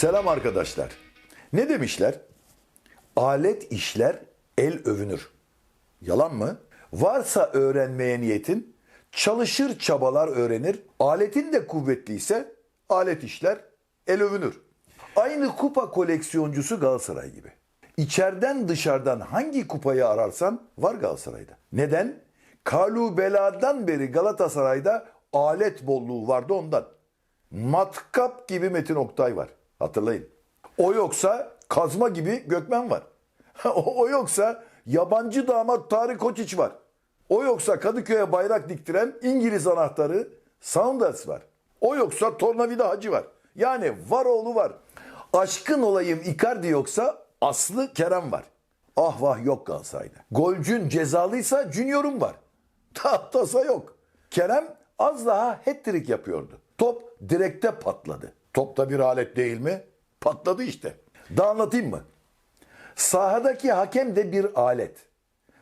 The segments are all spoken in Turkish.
Selam arkadaşlar. Ne demişler? Alet işler, el övünür. Yalan mı? Varsa öğrenmeye niyetin, çalışır çabalar öğrenir. Aletin de kuvvetliyse alet işler, el övünür. Aynı kupa koleksiyoncusu Galatasaray gibi. İçeriden dışarıdan hangi kupayı ararsan var Galatasaray'da. Neden? Kalu beladan beri Galatasaray'da alet bolluğu vardı ondan. Matkap gibi Metin Oktay var. Hatırlayın. O yoksa kazma gibi Gökmen var. o yoksa yabancı damat Tarık Koçiç var. O yoksa Kadıköy'e bayrak diktiren İngiliz anahtarı Saunders var. O yoksa Tornavida Hacı var. Yani var oğlu var. Aşkın olayım Icardi yoksa Aslı Kerem var. Ah vah yok Galatasaray'da. Golcün cezalıysa Junior'um var. Tahtasa yok. Kerem az daha hat-trick yapıyordu. Top direkte patladı. Top da bir alet değil mi? Patladı işte. Daha anlatayım mı? Sahadaki hakem de bir alet.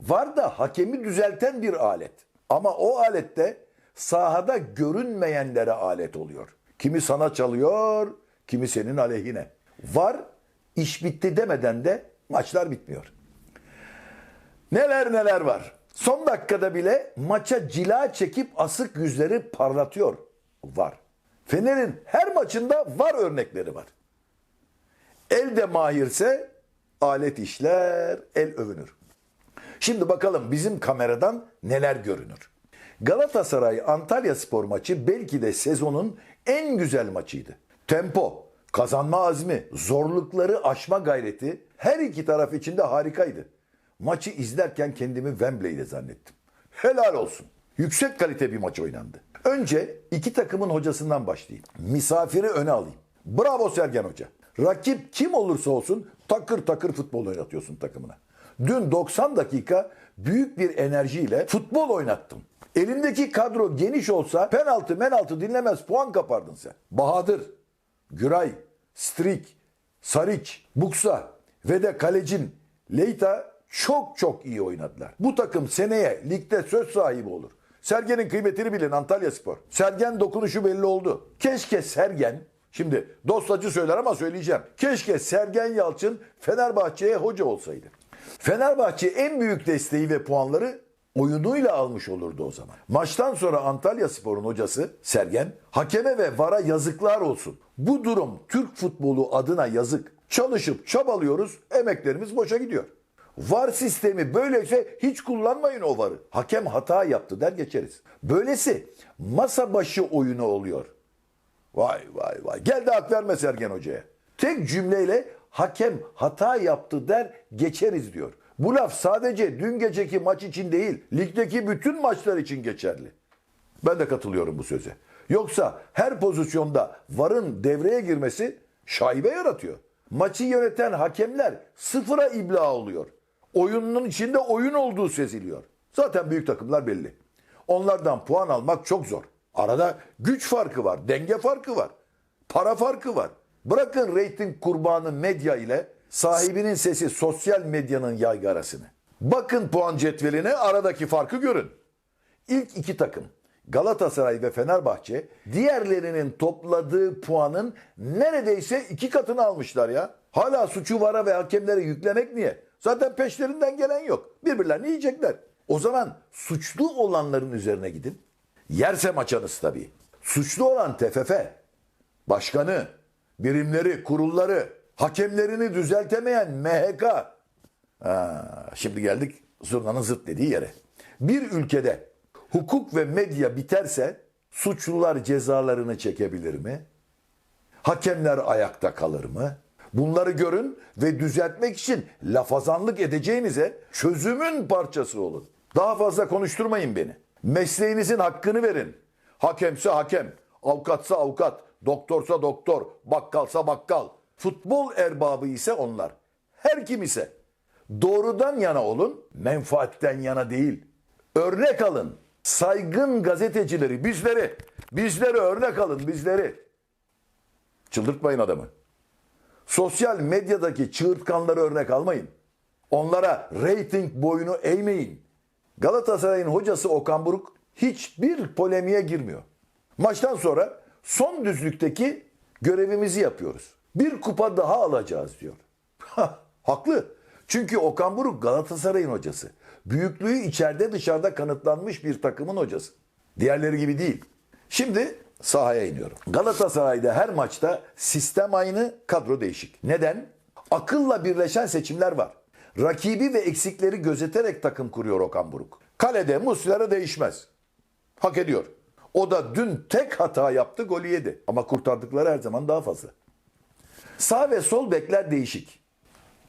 Var da hakemi düzelten bir alet. Ama o alette sahada görünmeyenlere alet oluyor. Kimi sana çalıyor, kimi senin aleyhine. Var, iş bitti demeden de maçlar bitmiyor. Neler neler var. Son dakikada bile maça cila çekip asık yüzleri parlatıyor. Var. Fener'in her maçında var örnekleri var. Elde mahirse alet işler, el övünür. Şimdi bakalım bizim kameradan neler görünür. Galatasaray Antalya Spor maçı belki de sezonun en güzel maçıydı. Tempo, kazanma azmi, zorlukları aşma gayreti her iki taraf için de harikaydı. Maçı izlerken kendimi Wembley'de zannettim. Helal olsun. Yüksek kalite bir maç oynandı. Önce iki takımın hocasından başlayayım. Misafiri öne alayım. Bravo Sergen Hoca. Rakip kim olursa olsun takır takır futbol oynatıyorsun takımına. Dün 90 dakika büyük bir enerjiyle futbol oynattım. Elindeki kadro geniş olsa penaltı menaltı dinlemez puan kapardın sen. Bahadır, Güray, Strik, Saric, Buksa ve de kalecin Leita çok çok iyi oynadılar. Bu takım seneye ligde söz sahibi olur. Sergen'in kıymetini bilin Antalya Spor. Sergen dokunuşu belli oldu. Keşke Sergen, şimdi dostacı söyler ama söyleyeceğim. Keşke Sergen Yalçın Fenerbahçe'ye hoca olsaydı. Fenerbahçe en büyük desteği ve puanları oyunuyla almış olurdu o zaman. Maçtan sonra Antalya Spor'un hocası Sergen, hakeme ve VAR'a yazıklar olsun. Bu durum Türk futbolu adına yazık. Çalışıp çabalıyoruz, emeklerimiz boşa gidiyor. VAR sistemi böyleyse hiç kullanmayın o VAR'ı. Hakem hata yaptı der geçeriz. Böylesi masa başı oyunu oluyor. Vay vay vay. Gel de hak verme Sergen Hoca'ya. Tek cümleyle hakem hata yaptı der geçeriz diyor. Bu laf sadece dün geceki maç için değil, ligdeki bütün maçlar için geçerli. Ben de katılıyorum bu söze. Yoksa her pozisyonda VAR'ın devreye girmesi şaibe yaratıyor. Maçı yöneten hakemler sıfıra ibla oluyor. Oyunun içinde oyun olduğu seziliyor. Zaten büyük takımlar belli. Onlardan puan almak çok zor. Arada güç farkı var, denge farkı var, para farkı var. Bırakın reyting kurbanı medya ile sahibinin sesi sosyal medyanın yaygarasını. Bakın puan cetveline aradaki farkı görün. İlk iki takım Galatasaray ve Fenerbahçe diğerlerinin topladığı puanın neredeyse iki katını almışlar ya. Hala suçu vara ve hakemlere yüklemek niye? Zaten peşlerinden gelen yok. Birbirlerini yiyecekler. O zaman suçlu olanların üzerine gidin. Yerse maçanız tabii. Suçlu olan TFF, başkanı, birimleri, kurulları, hakemlerini düzeltemeyen MHK. Ha, şimdi geldik zurnanın zırt dediği yere. Bir ülkede hukuk ve medya biterse suçlular cezalarını çekebilir mi? Hakemler ayakta kalır mı? Bunları görün ve düzeltmek için lafazanlık edeceğinize çözümün parçası olun. Daha fazla konuşturmayın beni. Mesleğinizin hakkını verin. Hakemse hakem, avukatsa avukat, doktorsa doktor, bakkalsa bakkal. Futbol erbabı ise onlar. Her kim ise. Doğrudan yana olun, menfaatten yana değil. Örnek alın. Saygın gazetecileri, bizleri, bizleri örnek alın, bizleri. Çıldırtmayın adamı. Sosyal medyadaki çığırtkanları örnek almayın. Onlara reyting boyunu eğmeyin. Galatasaray'ın hocası Okan Buruk hiçbir polemiğe girmiyor. Maçtan sonra son düzlükteki görevimizi yapıyoruz. Bir kupa daha alacağız diyor. Haklı. Çünkü Okan Buruk Galatasaray'ın hocası. Büyüklüğü içeride dışarıda kanıtlanmış bir takımın hocası. Diğerleri gibi değil. Şimdi sahaya iniyorum. Galatasaray'da her maçta sistem aynı, kadro değişik. Neden? Akılla birleşen seçimler var. Rakibi ve eksikleri gözeterek takım kuruyor Okan Buruk. Kalede Muslera değişmez. Hak ediyor. O da dün tek hata yaptı, golü yedi. Ama kurtardıkları her zaman daha fazla. Sağ ve sol bekler değişik.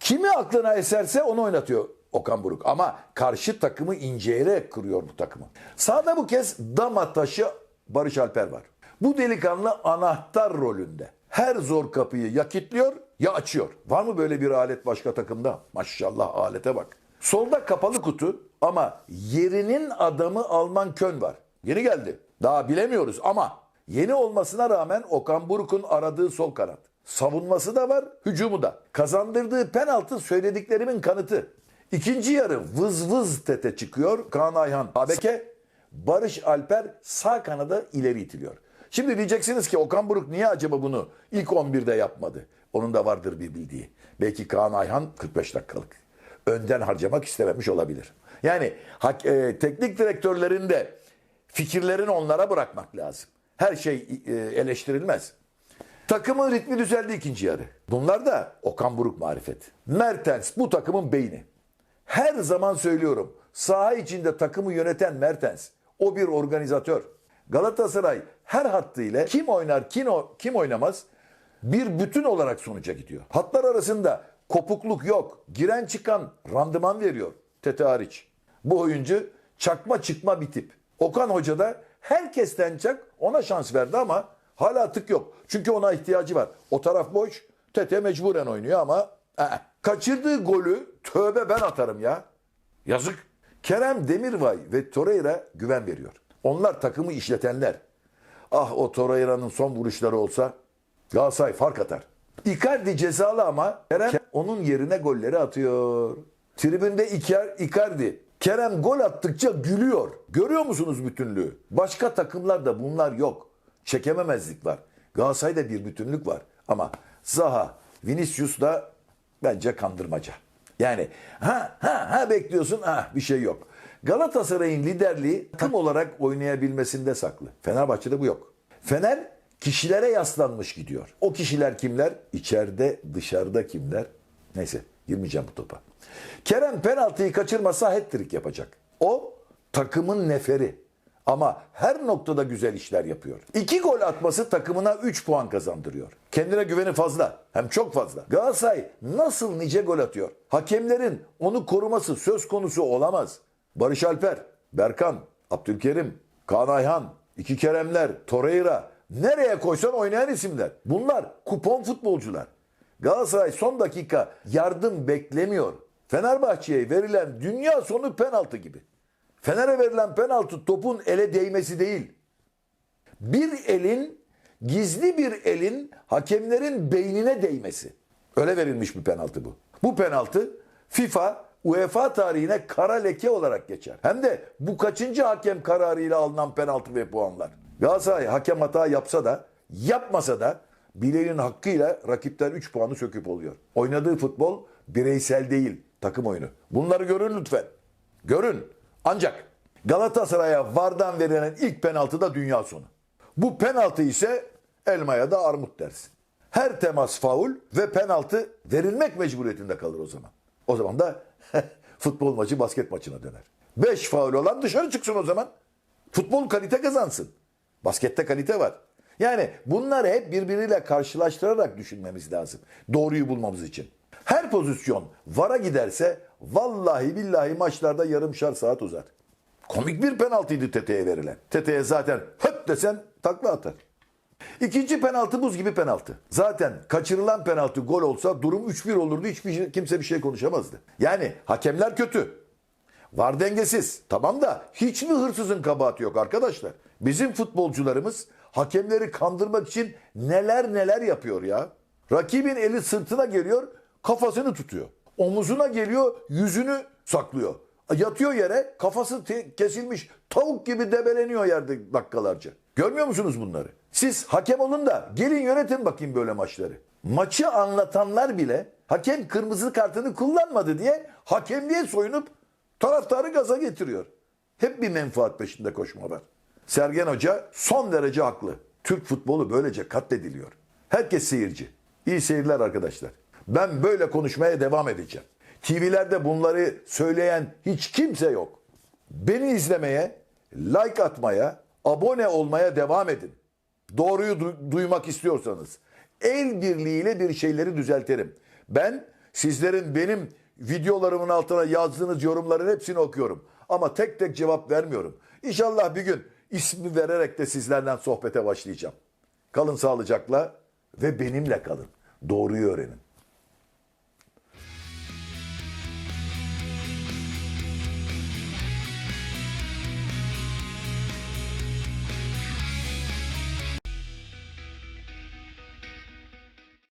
Kimi aklına eserse onu oynatıyor Okan Buruk. Ama karşı takımı inceleyerek kuruyor bu takımı. Sağda bu kez dama taşı Barış Alper var. Bu delikanlı anahtar rolünde. Her zor kapıyı ya kilitliyor ya açıyor. Var mı böyle bir alet başka takımda? Maşallah alete bak. Solda kapalı kutu ama yerinin adamı Alman Kön var. Yeni geldi. Daha bilemiyoruz ama yeni olmasına rağmen Okan Buruk'un aradığı sol kanat. Savunması da var, hücumu da. Kazandırdığı penaltı söylediklerimin kanıtı. İkinci yarı vız vız tete çıkıyor. Kaan Ayhan Abeke, Barış Alper sağ kanada ileri itiliyor. Şimdi diyeceksiniz ki Okan Buruk niye acaba bunu ilk 11'de yapmadı? Onun da vardır bir bildiği. Belki Kaan Ayhan 45 dakikalık. Önden harcamak istememiş olabilir. Yani hak- e, teknik direktörlerin de fikirlerini onlara bırakmak lazım. Her şey e, eleştirilmez. Takımın ritmi düzeldi ikinci yarı. Bunlar da Okan Buruk marifet. Mertens bu takımın beyni. Her zaman söylüyorum. Saha içinde takımı yöneten Mertens. O bir organizatör. Galatasaray her hattıyla kim oynar kim, o- kim oynamaz bir bütün olarak sonuca gidiyor. Hatlar arasında kopukluk yok. Giren çıkan randıman veriyor. Tete hariç. Bu oyuncu çakma çıkma bir tip. Okan Hoca da herkesten çak ona şans verdi ama hala tık yok. Çünkü ona ihtiyacı var. O taraf boş. Tete mecburen oynuyor ama eh. kaçırdığı golü tövbe ben atarım ya. Yazık. Kerem Demirbay ve Torreira güven veriyor. Onlar takımı işletenler. Ah o Torreira'nın son vuruşları olsa Galatasaray fark atar. Icardi cezalı ama Kerem onun yerine golleri atıyor. Tribünde Icar- Icardi. Kerem gol attıkça gülüyor. Görüyor musunuz bütünlüğü? Başka takımlarda bunlar yok. Çekememezlik var. Galatasaray'da bir bütünlük var. Ama Zaha, Vinicius da bence kandırmaca. Yani ha ha ha bekliyorsun ha bir şey yok. Galatasaray'ın liderliği takım olarak oynayabilmesinde saklı. Fenerbahçe'de bu yok. Fener kişilere yaslanmış gidiyor. O kişiler kimler? İçeride, dışarıda kimler? Neyse girmeyeceğim bu topa. Kerem penaltıyı kaçırmasa hat-trick yapacak. O takımın neferi. Ama her noktada güzel işler yapıyor. İki gol atması takımına 3 puan kazandırıyor. Kendine güveni fazla. Hem çok fazla. Galatasaray nasıl nice gol atıyor? Hakemlerin onu koruması söz konusu olamaz. Barış Alper, Berkan, Abdülkerim, Kaan Ayhan, iki Keremler, Torreira. Nereye koysan oynayan isimler. Bunlar kupon futbolcular. Galatasaray son dakika yardım beklemiyor. Fenerbahçe'ye verilen dünya sonu penaltı gibi. Fener'e verilen penaltı topun ele değmesi değil. Bir elin, gizli bir elin hakemlerin beynine değmesi. Öyle verilmiş bir penaltı bu. Bu penaltı FIFA, UEFA tarihine kara leke olarak geçer. Hem de bu kaçıncı hakem kararıyla alınan penaltı ve puanlar. Galatasaray hakem hata yapsa da, yapmasa da bileğinin hakkıyla rakipten 3 puanı söküp oluyor. Oynadığı futbol bireysel değil, takım oyunu. Bunları görün lütfen. Görün. Ancak Galatasaray'a VAR'dan verilen ilk penaltı da dünya sonu. Bu penaltı ise elmaya da armut dersin. Her temas faul ve penaltı verilmek mecburiyetinde kalır o zaman. O zaman da futbol maçı basket maçına döner. 5 faul olan dışarı çıksın o zaman. Futbol kalite kazansın. Baskette kalite var. Yani bunları hep birbiriyle karşılaştırarak düşünmemiz lazım. Doğruyu bulmamız için. Her pozisyon VAR'a giderse vallahi billahi maçlarda yarımşar saat uzar. Komik bir penaltıydı Tete'ye verilen. Tete'ye zaten höt desen takla atar. İkinci penaltı buz gibi penaltı. Zaten kaçırılan penaltı gol olsa durum 3-1 olurdu. Hiçbir şey- kimse bir şey konuşamazdı. Yani hakemler kötü. Var dengesiz. Tamam da hiç mi hırsızın kabahati yok arkadaşlar? Bizim futbolcularımız hakemleri kandırmak için neler neler yapıyor ya. Rakibin eli sırtına geliyor, kafasını tutuyor. Omuzuna geliyor, yüzünü saklıyor. Yatıyor yere, kafası kesilmiş tavuk gibi debeleniyor yerde dakikalarca. Görmüyor musunuz bunları? Siz hakem olun da gelin yönetin bakayım böyle maçları. Maçı anlatanlar bile hakem kırmızı kartını kullanmadı diye hakemliğe soyunup taraftarı gaza getiriyor. Hep bir menfaat peşinde koşma var. Sergen Hoca son derece haklı. Türk futbolu böylece katlediliyor. Herkes seyirci. İyi seyirler arkadaşlar. Ben böyle konuşmaya devam edeceğim. TV'lerde bunları söyleyen hiç kimse yok. Beni izlemeye, like atmaya, abone olmaya devam edin. Doğruyu du- duymak istiyorsanız el birliğiyle bir şeyleri düzelterim. Ben sizlerin benim videolarımın altına yazdığınız yorumların hepsini okuyorum. Ama tek tek cevap vermiyorum. İnşallah bir gün ismi vererek de sizlerden sohbete başlayacağım. Kalın sağlıcakla ve benimle kalın. Doğruyu öğrenin.